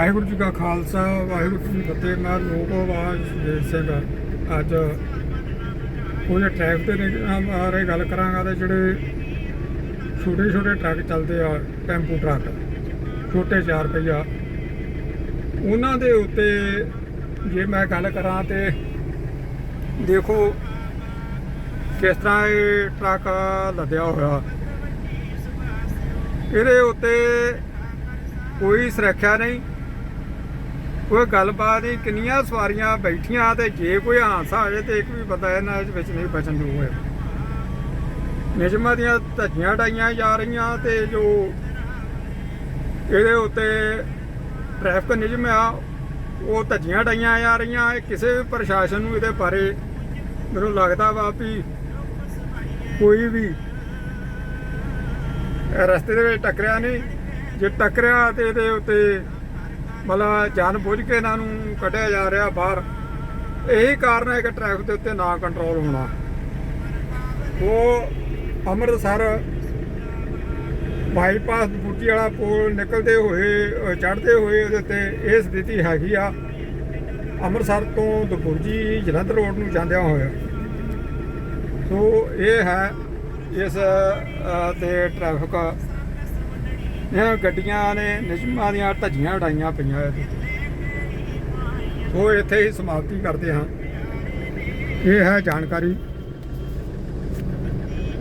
ਵਾਹਿਗੁਰੂ ਜੀ ਕਾ ਖਾਲਸਾ, ਵਾਹਿਗੁਰੂ ਜੀ ਕੀ ਫਤਿਹ। ਮੈਂ ਲੋਕ ਆਵਾਜ਼ ਦੇ ਸਿੰਘ ਅੱਜ ਕੁਝ ਟ੍ਰੈਫਿਕ ਦੇ ਬਾਰੇ ਗੱਲ ਕਰਾਂਗਾ ਤੇ ਜਿਹੜੇ ਛੋਟੇ ਛੋਟੇ ਟਰੱਕ ਚੱਲਦੇ ਆ, ਟੈਂਪੂ ਟਰੱਕ, ਛੋਟੇ 4 ਪਹੀਆ। ਉਹਨਾਂ ਦੇ ਉੱਤੇ ਜੇ ਮੈਂ ਗੱਲ ਕਰਾਂ ਤੇ ਦੇਖੋ ਕਿਸ ਤਰ੍ਹਾਂ ਇਹ ਟਰੱਕ ਲੱਦਿਆ ਹੋਇਆ। ਇਹਦੇ ਉੱਤੇ ਕੋਈ ਸੁਰੱਖਿਆ ਨਹੀਂ। ਕੋਈ ਗੱਲਬਾਤ ਹੀ ਕਿੰਨੀਆਂ ਸਵਾਰੀਆਂ ਬੈਠੀਆਂ ਤੇ ਜੇ ਕੋਈ ਹਾਦਸਾ ਹੋ ਜਾਏ ਤੇ ਇੱਕ ਵੀ ਬੰਦਾ ਇਹਨਾਂ ਵਿੱਚ ਨਹੀਂ ਬਚਣ ਯੋਗ ਹੋਇਆ। ਨਿਯਮਾਂ ਦੀਆਂ ਧੱਜੀਆਂ ਡਾਈਆਂ ਜਾ ਰਹੀਆਂ ਤੇ ਜੋ ਇਹਦੇ ਉੱਤੇ ਟ੍ਰੈਫਿਕ ਨਿਯਮ ਆ, ਉਹ ਧੱਜੀਆਂ ਡਾਈਆਂ ਜਾ ਰਹੀਆਂ। ਇਹ ਕਿਸੇ ਵੀ ਪ੍ਰਸ਼ਾਸਨ ਨੂੰ ਇਹਦੇ ਬਾਰੇ ਮੈਨੂੰ ਲੱਗਦਾ ਵਾ ਵੀ ਕੋਈ ਵੀ ਰਸਤੇ ਦੇ ਵਿੱਚ ਟੱਕਰਿਆ ਨਹੀਂ। ਜੇ ਟੱਕਰਿਆ ਤੇ ਇਹਦੇ ਉੱਤੇ ਮਤਲਬ ਜਾਣ ਬੁੱਝ ਕੇ ਇਹਨਾਂ ਨੂੰ ਕੱਢਿਆ ਜਾ ਰਿਹਾ ਬਾਹਰ। ਇਹੀ ਕਾਰਨ ਹੈ ਕਿ ਟ੍ਰੈਫਿਕ ਦੇ ਉੱਤੇ ਨਾ ਕੰਟਰੋਲ ਹੋਣਾ। ਉਹ ਅੰਮ੍ਰਿਤਸਰ ਬਾਈਪਾਸ ਬੂਟੀ ਵਾਲਾ ਪੁਲ ਨਿਕਲਦੇ ਹੋਏ ਚੜ੍ਹਦੇ ਹੋਏ ਉਹਦੇ ਉੱਤੇ ਇਹ ਸਥਿਤੀ ਹੈਗੀ ਆ। ਅੰਮ੍ਰਿਤਸਰ ਤੋਂ ਦਪੁਰਜੀ ਜਲੰਧਰ ਰੋਡ ਨੂੰ ਜਾਂਦਿਆਂ ਹੋਇਆ। ਸੋ ਇਹ ਹੈ ਇਸ ਤੇ ਟ੍ਰੈਫਿਕ ਇਹ ਗੱਡੀਆਂ ਨੇ ਨਿਯਮਾਂ ਦੀਆਂ ਧੱਜੀਆਂ ਉਡਾਈਆਂ ਪਈਆਂ ਇਹਦੇ ਤੇ। ਇੱਥੇ ਹੀ ਸਮਾਪਤੀ ਕਰਦੇ ਹਾਂ ਇਹ ਹੈ ਜਾਣਕਾਰੀ